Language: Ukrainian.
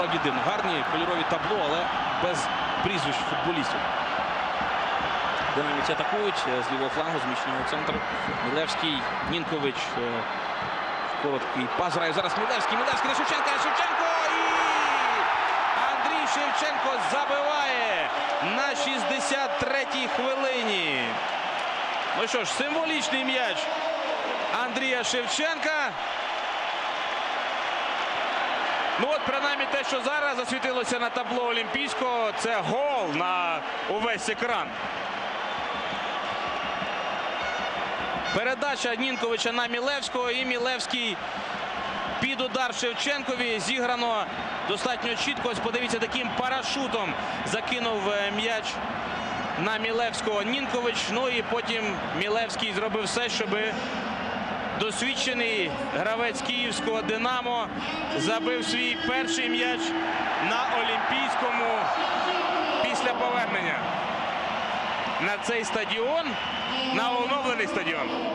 справді. Гарні кольорові табло, але без прізвищ футболістів. Динаміці атакують е, з лівого флангу, зміщеного центру. Мілевський, Нінкович. е, Короткий пас грає зараз Мілевський. Мілевський на Шевченка. Шевченко і Андрій Шевченко забиває на 63-й хвилині. Ну що ж, символічний м'яч Андрія Шевченка. Ну от принаймні те, що зараз засвітилося на табло Олімпійського, це гол на увесь екран. Передача Нінковича на Мілевського і Мілевський під удар Шевченкові зіграно достатньо чітко. Ось подивіться, таким парашутом закинув е, м'яч на Мілевського Нінкович. Ну і потім Мілевський зробив все, щоб досвідчений гравець київського Динамо забив свій перший м'яч на Олімпійському після повернення на цей стадіон, на оновлений стадіон.